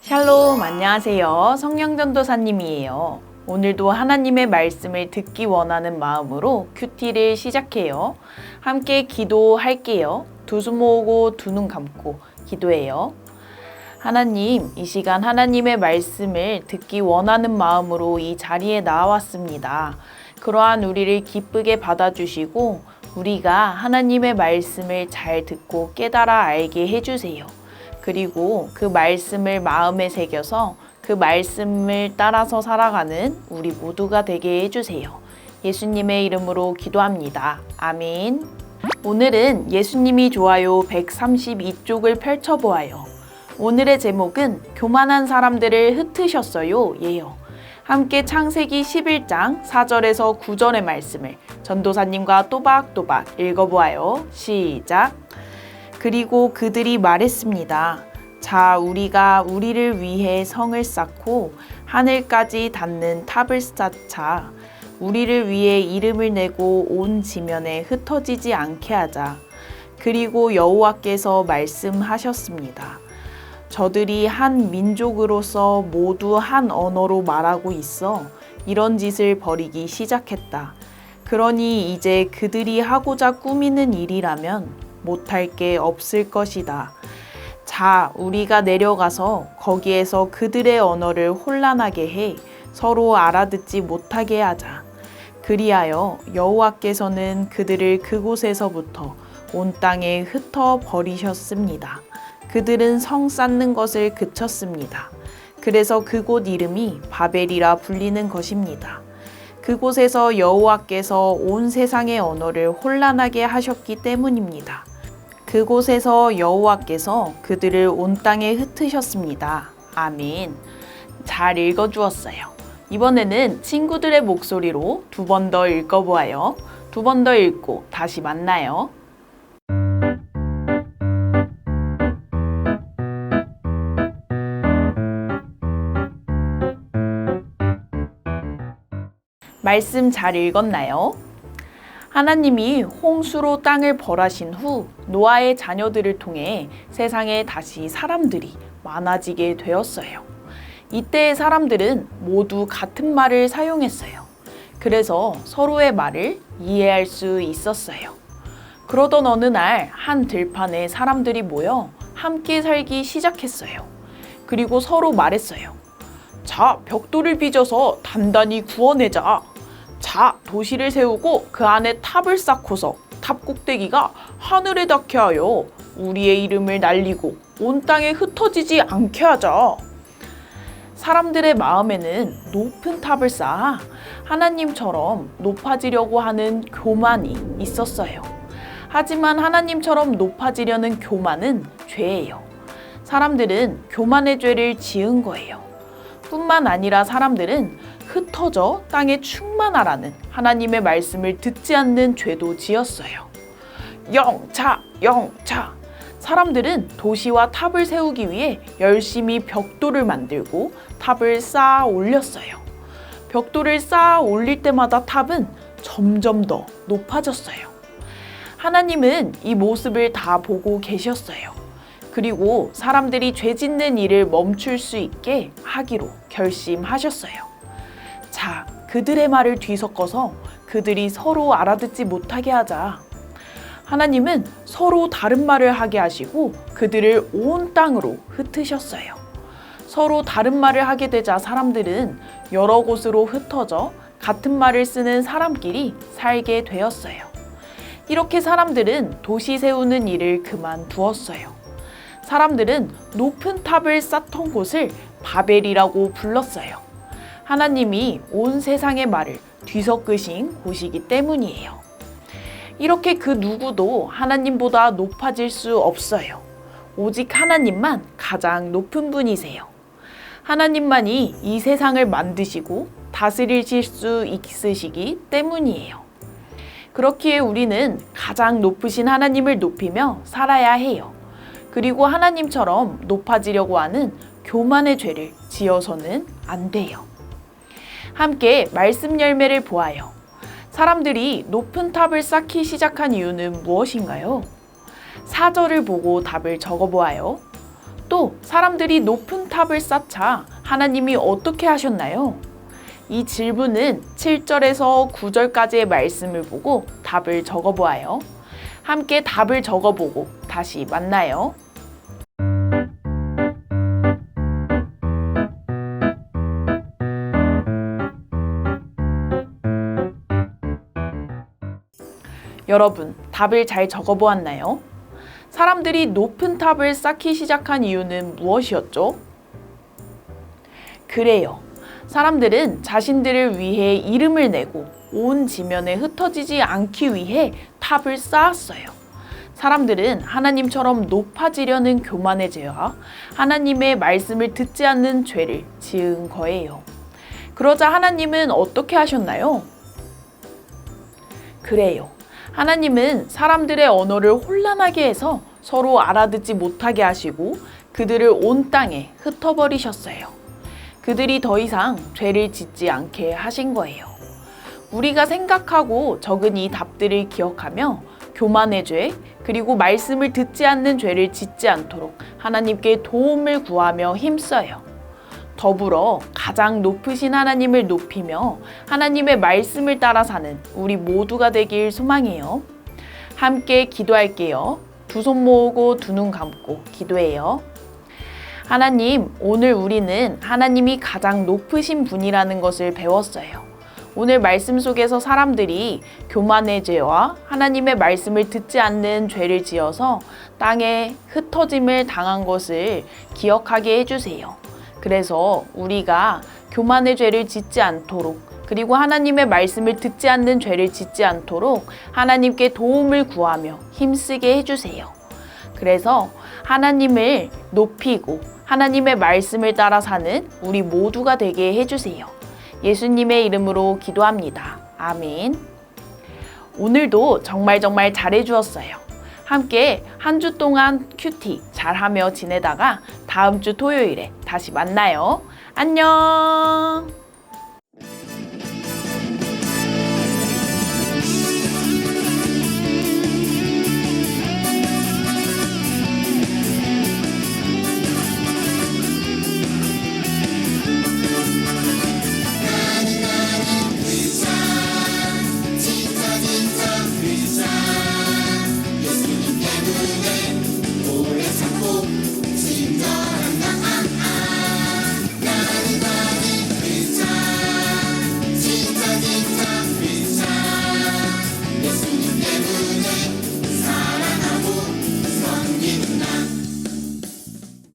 샬롬, 안녕하세요. 성령전도사님이에요. 오늘도 하나님의 말씀을 듣기 원하는 마음으로 큐티를 시작해요. 함께 기도할게요. 두 손 모으고 두 눈 감고 기도해요. 하나님, 이 시간 하나님의 말씀을 듣기 원하는 마음으로 이 자리에 나왔습니다. 그러한 우리를 기쁘게 받아주시고 우리가 하나님의 말씀을 잘 듣고 깨달아 알게 해주세요. 그리고 그 말씀을 마음에 새겨서 그 말씀을 따라서 살아가는 우리 모두가 되게 해주세요. 예수님의 이름으로 기도합니다. 아멘. 오늘은 예수님이 좋아요 132쪽을 펼쳐보아요. 오늘의 제목은 교만한 사람들을 흩으셨어요. 예요. 함께 창세기 11장 4절에서 9절의 말씀을 전도사님과 또박또박 읽어보아요. 시작. 그리고 그들이 말했습니다. 자, 우리가 우리를 위해 성을 쌓고 하늘까지 닿는 탑을 쌓자. 우리를 위해 이름을 내고 온 지면에 흩어지지 않게 하자. 그리고 여호와께서 말씀하셨습니다. 저들이 한 민족으로서 모두 한 언어로 말하고 있어 이런 짓을 벌이기 시작했다. 그러니 이제 그들이 하고자 꾸미는 일이라면 못할 게 없을 것이다. 자, 우리가 내려가서 거기에서 그들의 언어를 혼란하게 해 서로 알아듣지 못하게 하자. 그리하여 여호와께서는 그들을 그곳에서부터 온 땅에 흩어 버리셨습니다. 그들은 성 쌓는 것을 그쳤습니다. 그래서 그곳 이름이 바벨이라 불리는 것입니다. 그곳에서 여호와께서 온 세상의 언어를 혼란하게 하셨기 때문입니다. 그곳에서 여호와께서 그들을 온 땅에 흩으셨습니다. 아멘. 잘 읽어주었어요. 이번에는 친구들의 목소리로 두 번 더 읽어보아요. 두 번 더 읽고 다시 만나요. 말씀 잘 읽었나요? 하나님이 홍수로 땅을 벌하신 후 노아의 자녀들을 통해 세상에 다시 사람들이 많아지게 되었어요. 이때의 사람들은 모두 같은 말을 사용했어요. 그래서 서로의 말을 이해할 수 있었어요. 그러던 어느 날 한 들판에 사람들이 모여 함께 살기 시작했어요. 그리고 서로 말했어요. 자, 벽돌을 빚어서 단단히 구워내자. 자, 도시를 세우고 그 안에 탑을 쌓고서 탑 꼭대기가 하늘에 닿게 하여 우리의 이름을 날리고 온 땅에 흩어지지 않게 하자. 사람들의 마음에는 높은 탑을 쌓아 하나님처럼 높아지려고 하는 교만이 있었어요. 하지만 하나님처럼 높아지려는 교만은 죄예요. 사람들은 교만의 죄를 지은 거예요. 뿐만 아니라 사람들은 흩어져 땅에 충만하라는 하나님의 말씀을 듣지 않는 죄도 지었어요. 영차, 영차. 사람들은 도시와 탑을 세우기 위해 열심히 벽돌을 만들고 탑을 쌓아 올렸어요. 벽돌을 쌓아 올릴 때마다 탑은 점점 더 높아졌어요. 하나님은 이 모습을 다 보고 계셨어요. 그리고 사람들이 죄 짓는 일을 멈출 수 있게 하기로 결심하셨어요. 자, 그들의 말을 뒤섞어서 그들이 서로 알아듣지 못하게 하자. 하나님은 서로 다른 말을 하게 하시고 그들을 온 땅으로 흩으셨어요. 서로 다른 말을 하게 되자 사람들은 여러 곳으로 흩어져 같은 말을 쓰는 사람끼리 살게 되었어요. 이렇게 사람들은 도시 세우는 일을 그만두었어요. 사람들은 높은 탑을 쌓던 곳을 바벨이라고 불렀어요. 하나님이 온 세상의 말을 뒤섞으신 곳이기 때문이에요. 이렇게 그 누구도 하나님보다 높아질 수 없어요. 오직 하나님만 가장 높은 분이세요. 하나님만이 이 세상을 만드시고 다스리실 수 있으시기 때문이에요. 그렇기에 우리는 가장 높으신 하나님을 높이며 살아야 해요. 그리고 하나님처럼 높아지려고 하는 교만의 죄를 지어서는 안 돼요. 함께 말씀 열매를 보아요. 사람들이 높은 탑을 쌓기 시작한 이유는 무엇인가요? 사절을 보고 답을 적어보아요. 또 사람들이 높은 탑을 쌓자 하나님이 어떻게 하셨나요? 이 질문은 7절에서 9절까지의 말씀을 보고 답을 적어보아요. 함께 답을 적어보고 다시 만나요. 여러분, 답을 잘 적어보았나요? 사람들이 높은 탑을 쌓기 시작한 이유는 무엇이었죠? 그래요. 사람들은 자신들을 위해 이름을 내고 온 지면에 흩어지지 않기 위해 탑을 쌓았어요. 사람들은 하나님처럼 높아지려는 교만의 죄와 하나님의 말씀을 듣지 않는 죄를 지은 거예요. 그러자 하나님은 어떻게 하셨나요? 그래요. 하나님은 사람들의 언어를 혼란하게 해서 서로 알아듣지 못하게 하시고 그들을 온 땅에 흩어버리셨어요. 그들이 더 이상 죄를 짓지 않게 하신 거예요. 우리가 생각하고 적은 이 답들을 기억하며 교만의 죄, 그리고 말씀을 듣지 않는 죄를 짓지 않도록 하나님께 도움을 구하며 힘써요. 더불어 가장 높으신 하나님을 높이며 하나님의 말씀을 따라 사는 우리 모두가 되길 소망해요. 함께 기도할게요. 두 손 모으고 두 눈 감고 기도해요. 하나님, 오늘 우리는 하나님이 가장 높으신 분이라는 것을 배웠어요. 오늘 말씀 속에서 사람들이 교만의 죄와 하나님의 말씀을 듣지 않는 죄를 지어서 땅에 흩어짐을 당한 것을 기억하게 해주세요. 그래서 우리가 교만의 죄를 짓지 않도록 그리고 하나님의 말씀을 듣지 않는 죄를 짓지 않도록 하나님께 도움을 구하며 힘쓰게 해주세요. 그래서 하나님을 높이고 하나님의 말씀을 따라 사는 우리 모두가 되게 해주세요. 예수님의 이름으로 기도합니다. 아멘. 오늘도 정말 정말 잘해 주었어요. 함께 한 주 동안 큐티 잘하며 지내다가 다음 주 토요일에 다시 만나요. 안녕!